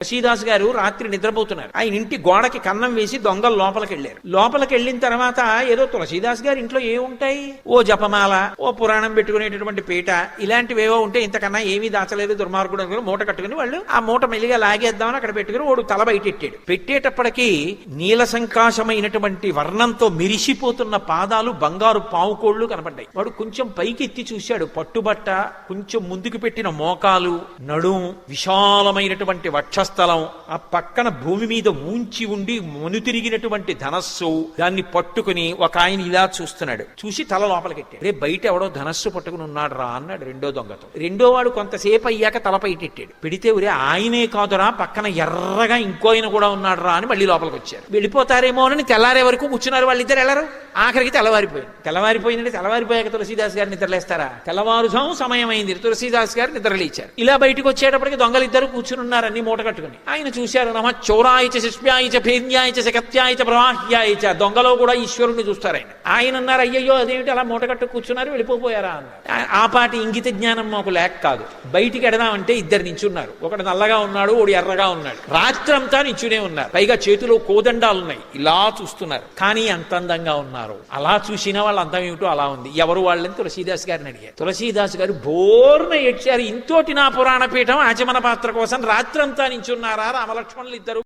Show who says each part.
Speaker 1: తులసీదాస్ గారు రాత్రి నిద్రపోతున్నారు. ఆయన ఇంటి గోడకి కన్నం వేసి దొంగలు లోపలికి వెళ్ళారు. లోపలికి వెళ్ళిన తర్వాత ఏదో తులసీదాస్ గారి ఇంట్లో ఏముంటాయి ఓ జపమాల ఓ పురాణం పెట్టుకునేటటువంటి పీట ఇలాంటివేవో ఉంటే ఇంతకన్నా ఏమీ దాచలేదు దుర్మార్గుడు అనుకుని మూట కట్టుకుని వాళ్ళు ఆ మూట మెల్లిగా లాగేద్దామని అక్కడ పెట్టుకుని వాడు తల బయటెట్టాడు పెట్టేటప్పటికి నీల సంకాశమైనటువంటి వర్ణంతో మెరిసిపోతున్న పాదాలు బంగారు పావుకోళ్ళు కనపడ్డాయి. వాడు కొంచెం పైకి ఎత్తి చూశాడు. పట్టుబట్ట కొంచెం ముందుకు పెట్టిన మోకాలు నడుం విశాలమైనటువంటి స్థలం ఆ పక్కన భూమి మీద ఊంచి ఉండి మనుతిరిగినటువంటి ధనస్సు దాన్ని పట్టుకుని ఒక ఆయన ఇలా చూస్తున్నాడు. చూసి తల లోపలికెట్టాడు రే బయట ఎవడో ధనస్సు పట్టుకుని ఉన్నాడు రా అన్నాడు రెండో దొంగతో. రెండో వాడు కొంతసేపు అయ్యాక తల పైటెట్టాడు పెడితే ఒరే ఆయనే కాదురా పక్కన ఎర్రగా ఇంకో ఆయన కూడా ఉన్నాడు రా అని మళ్ళీ లోపలికి వచ్చారు. వెళ్ళిపోతారేమో అని తెల్లారే వరకు కూర్చున్నారు వాళ్ళిద్దరు వెళ్ళరు ఆఖరికి తెల్లవారిపోయింది తెల్లవారిపోయిందంటే తెల్లవారిపోయాక తులసీదాస్ గారు నిద్రలేస్తారా? తెల్లవారుజాం సమయం అయింది తులసీదాస్ గారు నిద్రలేచారు. ఇలా బయటకు వచ్చేటప్పటికి దొంగలు ఇద్దరు కూర్చుని ఉన్నారని అన్ని పెట్టుకుని. ఆయన చూశారు నమ చౌరాయిచ శిష్మ్యాయిచ భేన్యాయిచ శకత్యాయిచ ప్రవాహ్యాయిచ దొంగలో కూడా ఈశ్వరుణ్ణి చూస్తారు ఆయన. ఆయన అన్నారు అయ్యయ్యో అదేమిటి అలా మూటగట్టు కూర్చున్నారు వెళ్ళిపోయారా అన్నారు. ఆ- పాటి ఇంగిత జ్ఞానం మాకు లేక కాదు. బయటికి ఎడదామంటే ఇద్దరు నించున్నారు. ఒకడు నల్లగా ఉన్నాడు ఒకడు ఎర్రగా ఉన్నాడు. రాత్రంతా నించునే ఉన్నారు. పైగా చేతిలో కోదండాలు ఉన్నాయి ఇలా చూస్తున్నారు. కానీ అంత అందంగా ఉన్నారు. అలా చూసిన వాళ్ళు అందం ఏమిటో అలా ఉంది. ఎవరు వాళ్ళని? తులసీదాస్ గారిని అడిగారు. తులసీదాస్ గారు బోర్న ఏడ్చారు. ఇంతోటి నా పురాణ పీఠం ఆచమన పాత్ర కోసం రాత్రంతా నించున్నారా రామలక్ష్మణులు ఇద్దరు?